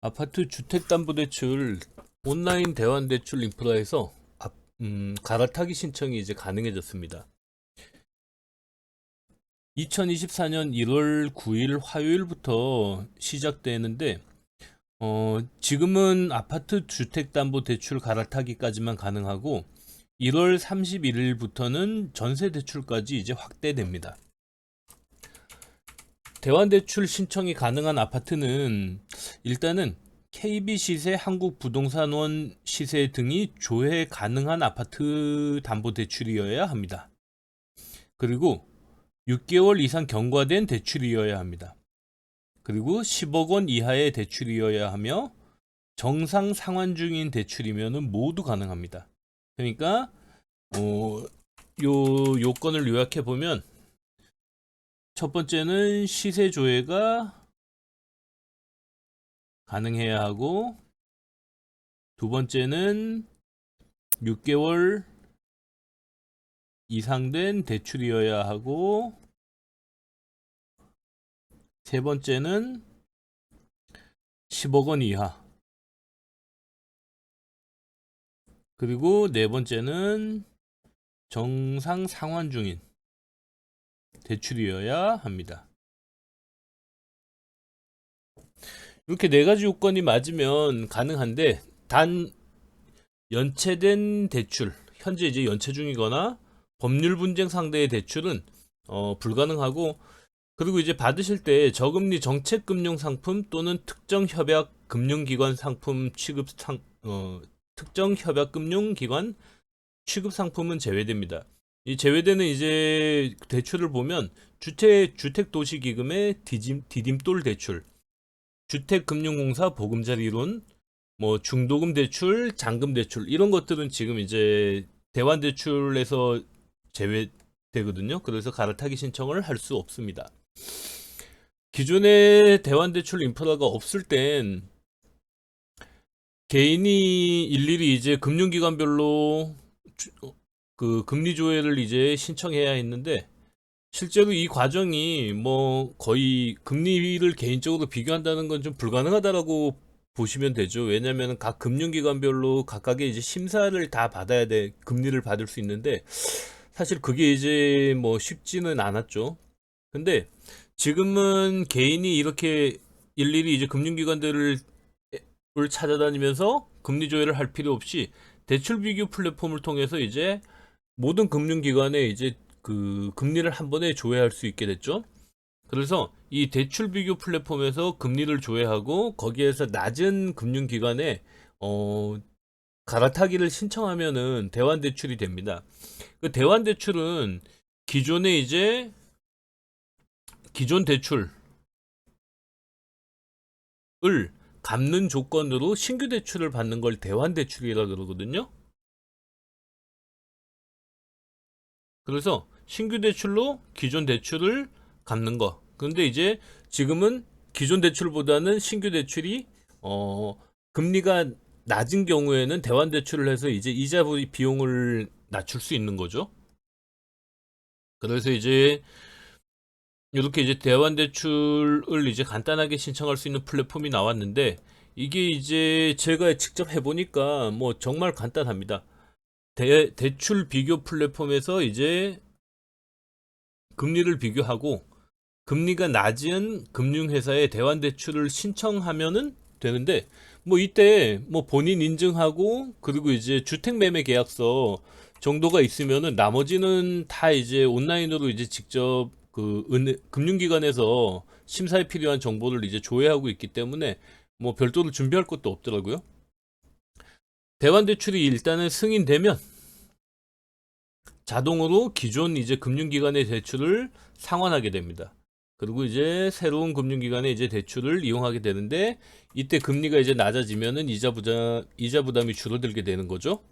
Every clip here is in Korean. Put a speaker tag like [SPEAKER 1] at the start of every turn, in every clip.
[SPEAKER 1] 아파트 주택담보대출 온라인 대환대출 인프라에서 앞- 음, 갈아타기 신청이 이제 가능해졌습니다. 2024년 1월 9일 화요일부터 시작되는데 어, 지금은 아파트 주택담보대출 갈아타기까지만 가능하고 1월 31일부터는 전세대출까지 이제 확대됩니다. 대환대출 신청이 가능한 아파트는 일단은 KB 시세, 한국 부동산원 시세 등이 조회 가능한 아파트 담보 대출이어야 합니다. 그리고 6개월 이상 경과된 대출이어야 합니다. 그리고 10억 원 이하의 대출이어야 하며 정상 상환 중인 대출이면 모두 가능합니다. 그러니까 어, 요 요건을 요약해 보면 첫 번째는 시세 조회가 가능해야 하고 두 번째는 6개월 이상 된 대출이어야 하고 세 번째는 10억 원 이하 그리고 네 번째는 정상 상환 중인 대출이어야 합니다. 이렇게 네 가지 요건이 맞으면 가능한데 단 연체된 대출, 현재 이제 연체 중이거나 법률 분쟁 상대의 대출은 어, 불가능하고 그리고 이제 받으실 때 저금리 정책 금융 상품 또는 특정 협약 금융기관 상품 취급 상 어, 특정 협약 금융 기관 취급 상품은 제외됩니다. 이 제외되는 이제 대출을 보면 주택 주택 도시 기금의 디딤 디딤돌 대출, 주택금융공사 보금자리 이론, 뭐 중도금 대출, 잔금 대출 이런 것들은 지금 이제 대환 대출에서 제외되거든요. 그래서 갈아타기 신청을 할 수 없습니다. 기존의 대환 대출 인프라가 없을 땐 개인이 일일이 이제 금융기관별로 주- 어, 그 금리 조회를 이제 신청해야 했는데 실제로 이 과정이 뭐 거의 금리를 개인적으로 비교한다는 건 좀 불가능하다라고 보시면 되죠. 왜냐하면 각 금융기관별로 각각의 이제 심사를 다 받아야 돼 금리를 받을 수 있는데 사실 그게 이제 뭐 쉽지는 않았죠. 근데 지금은 개인이 이렇게 일일이 이제 금융기관들을 을 찾아다니면서 금리 조회를 할 필요 없이 대출 비교 플랫폼을 통해서 이제 모든 금융기관에 이제 그 금리를 한 번에 조회할 수 있게 됐죠. 그래서 이 대출 비교 플랫폼에서 금리를 조회하고 거기에서 낮은 금융기관에 어 갈아타기를 신청하면은 대환 대출이 됩니다. 그 대환 대출은 기존에 이제 기존 대출을 갚는 조건으로 신규 대출을 받는 걸 대환 대출이라 그러거든요. 그래서 신규 대출로 기존 대출을 갚는 거. 근데 이제 지금은 기존 대출보다는 신규 대출이 어 금리가 낮은 경우에는 대환 대출을 해서 이제 이자 부- 비용을 낮출 수 있는 거죠. 그래서 이제 이렇게 이제 대환 대출을 이제 간단하게 신청할 수 있는 플랫폼이 나왔는데 이게 이제 제가 직접 해보니까 뭐 정말 간단합니다. 대, 대출 비교 플랫폼에서 이제 금리를 비교하고 금리가 낮은 금융회사에 대환 대출을 신청하면은 되는데 뭐 이때 뭐 본인 인증하고 그리고 이제 주택 매매 계약서 정도가 있으면은 나머지는 다 이제 온라인으로 이제 직접 그 은, 금융기관에서 심사에 필요한 정보를 이제 조회하고 있기 때문에 뭐 별도로 준비할 것도 없더라고요. 대환 대출이 일단은 승인되면 자동으로 기존 이제 금융기관의 대출을 상환하게 됩니다. 그리고 이제 새로운 금융기관의 이제 대출을 이용하게 되는데 이때 금리가 이제 낮아지면은 이자 부담 이자 부담이 줄어들게 되는 거죠.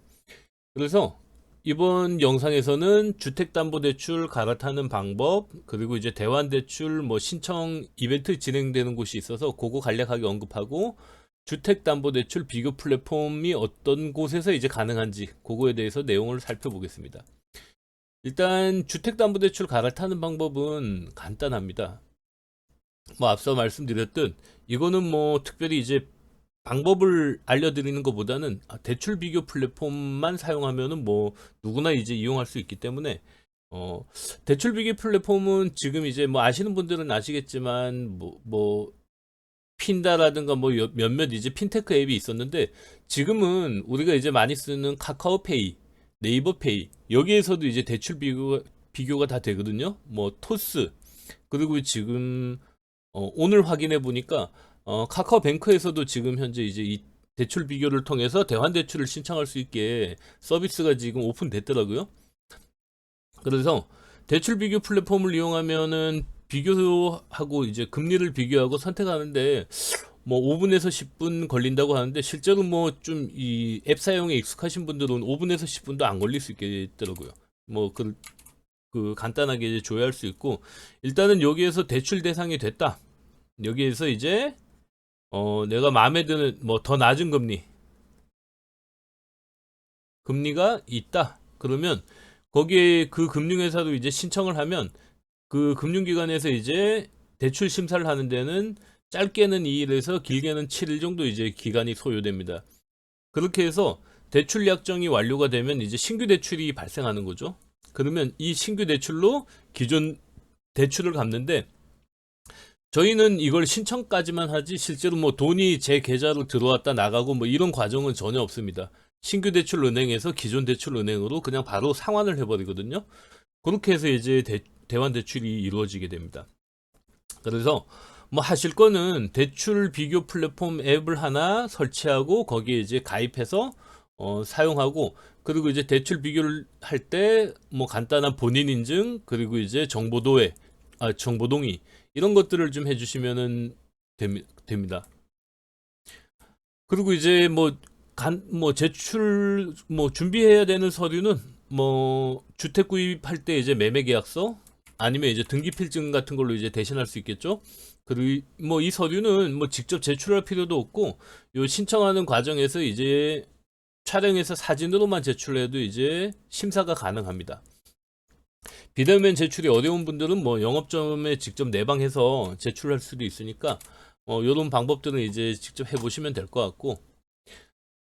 [SPEAKER 1] 그래서 이번 영상에서는 주택담보대출 갈아타는 방법 그리고 이제 대환대출 뭐 신청 이벤트 진행되는 곳이 있어서 그거 간략하게 언급하고 주택담보대출 비교 플랫폼이 어떤 곳에서 이제 가능한지 그거에 대해서 내용을 살펴보겠습니다. 일단 주택담보대출 갈아타는 방법은 간단합니다. 뭐 앞서 말씀드렸듯 이거는 뭐 특별히 이제 방법을 알려드리는 것보다는 아, 대출 비교 플랫폼만 사용하면은 뭐 누구나 이제 이용할 수 있기 때문에 어, 대출 비교 플랫폼은 지금 이제 뭐 아시는 분들은 아시겠지만 뭐, 뭐 핀다라든가 뭐 여- 몇몇 이제 핀테크 앱이 있었는데 지금은 우리가 이제 많이 쓰는 카카오페이, 네이버페이 여기에서도 이제 대출 비교가 비교가 다 되거든요. 뭐 토스 그리고 지금 어, 오늘 확인해 보니까 어, 카카오뱅크에서도 지금 현재 이제 이 대출 비교를 통해서 대환 대출을 신청할 수 있게 서비스가 지금 오픈됐더라고요. 그래서 대출 비교 플랫폼을 이용하면은 비교하고 이제 금리를 비교하고 선택하는데 뭐 5분에서 10분 걸린다고 하는데 실제로 뭐 좀 이 앱 사용에 익숙하신 분들은 5분에서 10분도 안 걸릴 수 있겠더라고요. 뭐그 그 간단하게 이제 조회할 수 있고 일단은 여기에서 대출 대상이 됐다. 여기에서 이제 어 내가 마음에 드는 뭐 더 낮은 금리 금리가 있다. 그러면 거기에 그 금융회사도 이제 신청을 하면 그 금융기관에서 이제 대출 심사를 하는 데는 짧게는 2일에서 길게는 7일 정도 이제 기간이 소요됩니다. 그렇게 해서 대출 약정이 완료가 되면 이제 신규 대출이 발생하는 거죠. 그러면 이 신규 대출로 기존 대출을 갚는데 저희는 이걸 신청까지만 하지 실제로 뭐 돈이 제 계좌로 들어왔다 나가고 뭐 이런 과정은 전혀 없습니다. 신규 대출 은행에서 기존 대출 은행으로 그냥 바로 상환을 해버리거든요. 그렇게 해서 이제 대, 대환 대출이 이루어지게 됩니다. 그래서 뭐 하실 거는 대출 비교 플랫폼 앱을 하나 설치하고 거기에 이제 가입해서 어, 사용하고 그리고 이제 대출 비교를 할 때 뭐 간단한 본인 인증 그리고 이제 정보도회 아 정보 동의 이런 것들을 좀 해주시면은 됩니- 됩니다. 그리고 이제 뭐 간, 뭐 제출 뭐 준비해야 되는 서류는 뭐 주택 구입할 때 이제 매매 계약서 아니면 이제 등기 필증 같은 걸로 이제 대신할 수 있겠죠. 그리고 뭐 이 서류는 뭐 직접 제출할 필요도 없고 요 신청하는 과정에서 이제 촬영해서 사진으로만 제출해도 이제 심사가 가능합니다. 비대면 제출이 어려운 분들은 뭐 영업점에 직접 내방해서 제출할 수도 있으니까 어, 이런 방법들은 이제 직접 해보시면 될 것 같고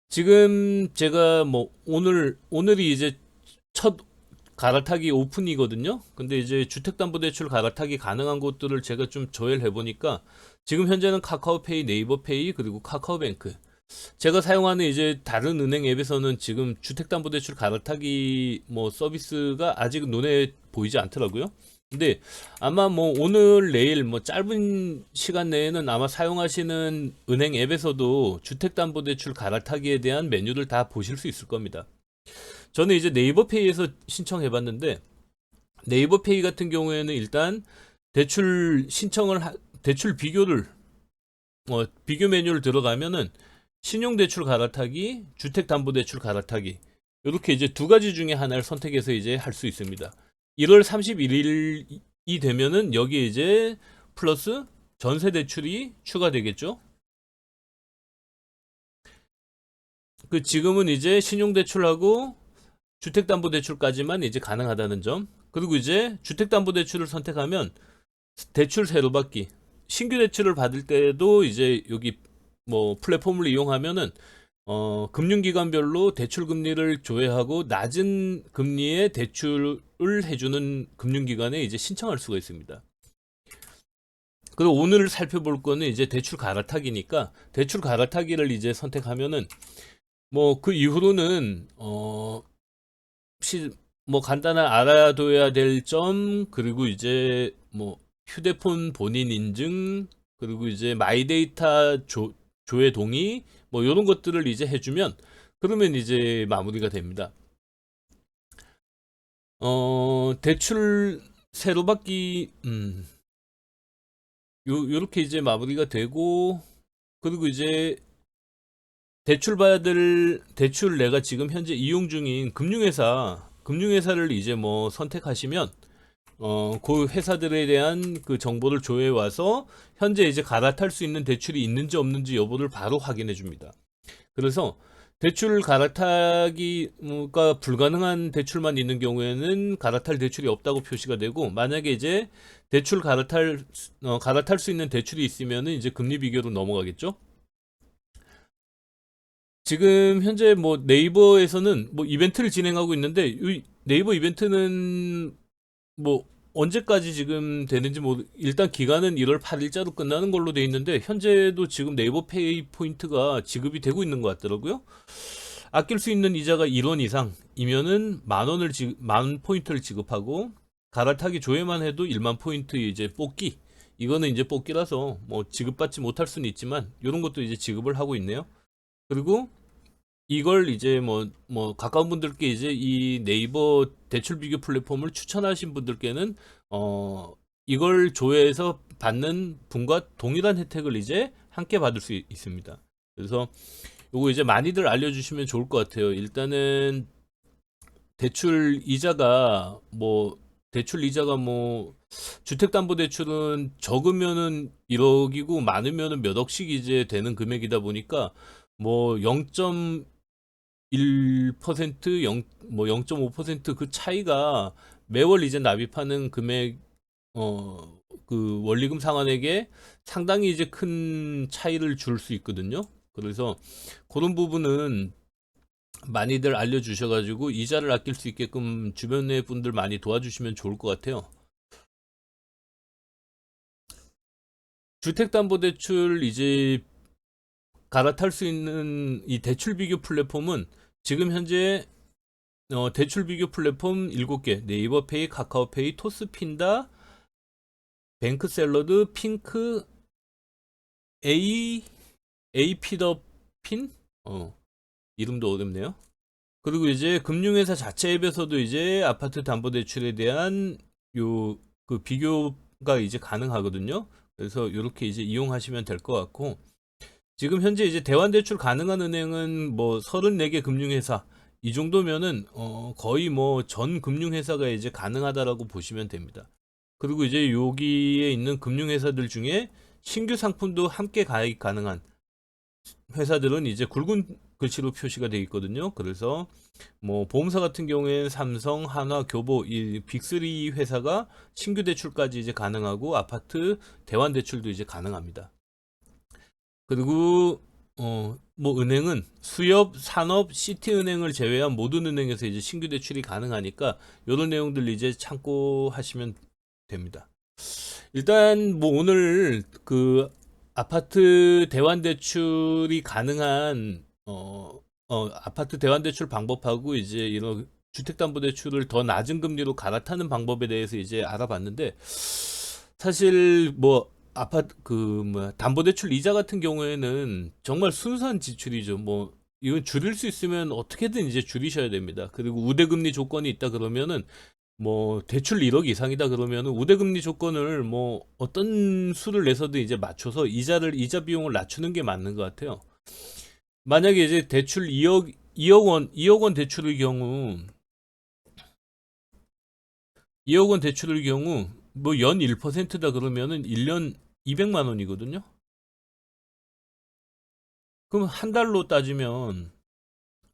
[SPEAKER 1] 지금 제가 뭐 오늘 오늘이 이제 첫 갈아타기 오픈이거든요. 근데 이제 주택담보대출 갈아타기 가능한 곳들을 제가 좀 조회를 해보니까 지금 현재는 카카오페이, 네이버페이 그리고 카카오뱅크 제가 사용하는 이제 다른 은행 앱에서는 지금 주택담보대출 갈아타기 뭐 서비스가 아직 눈에 보이지 않더라고요. 근데 아마 뭐 오늘 내일 뭐 짧은 시간 내에는 아마 사용하시는 은행 앱에서도 주택담보대출 갈아타기에 대한 메뉴를 다 보실 수 있을 겁니다. 저는 이제 네이버페이에서 신청해봤는데 네이버페이 같은 경우에는 일단 대출 신청을 하- 대출 비교를 어, 비교 메뉴를 들어가면은 신용대출 갈아타기, 주택담보대출 갈아타기 이렇게 이제 두 가지 중에 하나를 선택해서 이제 할 수 있습니다. 1월 31일이 되면은 여기에 이제 플러스 전세 대출이 추가되겠죠. 그 지금은 이제 신용대출하고 주택담보대출까지만 이제 가능하다는 점. 그리고 이제 주택담보대출을 선택하면 대출 새로 받기. 신규 대출을 받을 때도 이제 여기 뭐 플랫폼을 이용하면은 어, 금융기관별로 대출 금리를 조회하고 낮은 금리의 대출을 해주는 금융기관에 이제 신청할 수가 있습니다. 그리고 오늘 살펴볼 거는 이제 대출 갈아타기니까 대출 갈아타기를 이제 선택하면은 뭐 그 이후로는 어, 뭐 간단한 알아둬야 될 점 그리고 이제 뭐 휴대폰 본인 인증 그리고 이제 마이데이터 조, 조회 동의 뭐 이런 것들을 이제 해주면 그러면 이제 마무리가 됩니다. 어 대출 새로 받기 음 요, 요렇게 이제 마무리가 되고 그리고 이제 대출 받을 대출 내가 지금 현재 이용 중인 금융회사 금융회사를 이제 뭐 선택하시면 어, 그 회사들에 대한 그 정보를 조회해 와서 현재 이제 갈아탈 수 있는 대출이 있는지 없는지 여부를 바로 확인해 줍니다. 그래서 대출 갈아타기가 불가능한 대출만 있는 경우에는 갈아탈 대출이 없다고 표시가 되고 만약에 이제 대출 갈아탈 어, 갈아탈 수 있는 대출이 있으면은 이제 금리 비교로 넘어가겠죠. 지금 현재 뭐 네이버에서는 뭐 이벤트를 진행하고 있는데 이 네이버 이벤트는 뭐 언제까지 지금 되는지 뭐 일단 기간은 1월 8일자로 끝나는 걸로 돼 있는데 현재도 지금 네이버 페이 포인트가 지급이 되고 있는 것 같더라고요. 아낄 수 있는 이자가 1원 이상이면은 만 원을 지, 만 포인트를 지급하고 갈아타기 조회만 해도 1만 포인트 이제 뽑기 이거는 이제 뽑기라서 뭐 지급받지 못할 수는 있지만 이런 것도 이제 지급을 하고 있네요. 그리고 이걸 이제 뭐, 뭐, 가까운 분들께 이제 이 네이버 대출 비교 플랫폼을 추천하신 분들께는, 어, 이걸 조회해서 받는 분과 동일한 혜택을 이제 함께 받을 수 있- 있습니다. 그래서 요거 이제 많이들 알려주시면 좋을 것 같아요. 일단은 대출 이자가 뭐, 대출 이자가 뭐, 주택담보대출은 적으면은 1억이고 많으면은 몇 억씩 이제 되는 금액이다 보니까 뭐 0.1% 0, 뭐 0.5%그 차이가 매월 이제 납입하는 금액 어 그 원리금 상환액에 상당히 이제 큰 차이를 줄 수 있거든요. 그래서 그런 부분은 많이들 알려주셔가지고 이자를 아낄 수 있게끔 주변의 분들 많이 도와주시면 좋을 것 같아요. 주택담보대출 이제 갈아탈 수 있는 이 대출 비교 플랫폼은 지금 현재 어, 대출 비교 플랫폼 7개 네이버페이, 카카오페이, 토스핀다, 뱅크샐러드, 핑크, A, 에이피더핀? 어, 이름도 어렵네요. 그리고 이제 금융회사 자체 앱에서도 이제 아파트 담보대출에 대한 요 그 비교가 이제 가능하거든요. 그래서 이렇게 이제 이용하시면 될 것 같고 지금 현재 이제 대환 대출 가능한 은행은 뭐 34개 금융회사 이 정도면은 어 거의 뭐 전 금융회사가 이제 가능하다라고 보시면 됩니다. 그리고 이제 여기에 있는 금융회사들 중에 신규 상품도 함께 가입 가능한 회사들은 이제 굵은 글씨로 표시가 되어 있거든요. 그래서 뭐 보험사 같은 경우에는 삼성, 한화, 교보 이 빅3 회사가 신규 대출까지 이제 가능하고 아파트 대환 대출도 이제 가능합니다. 그리고 어 뭐 은행은 수협, 산업, 시티은행을 제외한 모든 은행에서 이제 신규 대출이 가능하니까 이런 내용들 이제 참고하시면 됩니다. 일단 뭐 오늘 그 아파트 대환 대출이 가능한 어, 어 아파트 대환 대출 방법하고 이제 이런 주택담보대출을 더 낮은 금리로 갈아타는 방법에 대해서 이제 알아봤는데 사실 뭐 아파트 그 뭐야 담보대출 이자 같은 경우에는 정말 순수한 지출이죠. 뭐 이건 줄일 수 있으면 어떻게든 이제 줄이셔야 됩니다. 그리고 우대금리 조건이 있다 그러면은 뭐 대출 1억 이상이다 그러면은 우대금리 조건을 뭐 어떤 수를 내서든 이제 맞춰서 이자를 이자 비용을 낮추는 게 맞는 것 같아요. 만약에 이제 대출 2억 2억 원 2억 원 대출의 경우 2억 원 대출의 경우 뭐 연 1%다 그러면은 1년 200만 원이거든요. 그럼 한 달로 따지면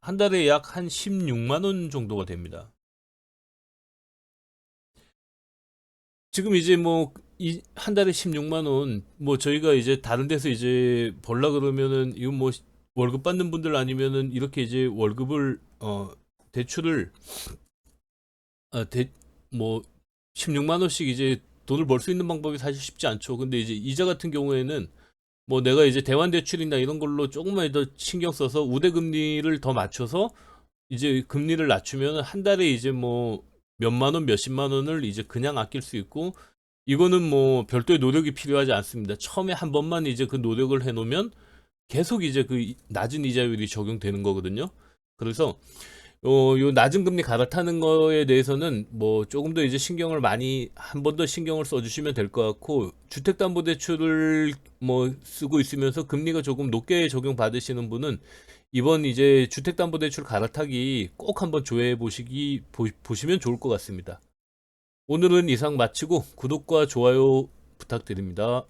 [SPEAKER 1] 한 달에 약 한 16만 원 정도가 됩니다. 지금 이제 뭐이한 달에 16만 원 뭐 저희가 이제 다른 데서 이제 벌라 그러면은 이거 뭐 월급 받는 분들 아니면은 이렇게 이제 월급을 어 대출을 어 대 뭐 16만 원씩 이제 돈을 벌 수 있는 방법이 사실 쉽지 않죠. 근데 이제 이자 같은 경우에는 뭐 내가 이제 대환 대출이나 이런 걸로 조금만 더 신경 써서 우대 금리를 더 맞춰서 이제 금리를 낮추면 한 달에 이제 뭐 몇만 원, 몇십만 원을 이제 그냥 아낄 수 있고 이거는 뭐 별도의 노력이 필요하지 않습니다. 처음에 한 번만 이제 그 노력을 해 놓으면 계속 이제 그 낮은 이자율이 적용되는 거거든요. 그래서 어, 요 낮은 금리 갈아타는 거에 대해서는 뭐 조금 더 이제 신경을 많이 한 번 더 신경을 써주시면 될 것 같고 주택담보대출을 뭐 쓰고 있으면서 금리가 조금 높게 적용 받으시는 분은 이번 이제 주택담보대출 갈아타기 꼭 한번 조회해 보시기 보, 보시면 좋을 것 같습니다. 오늘은 이상 마치고 구독과 좋아요 부탁드립니다.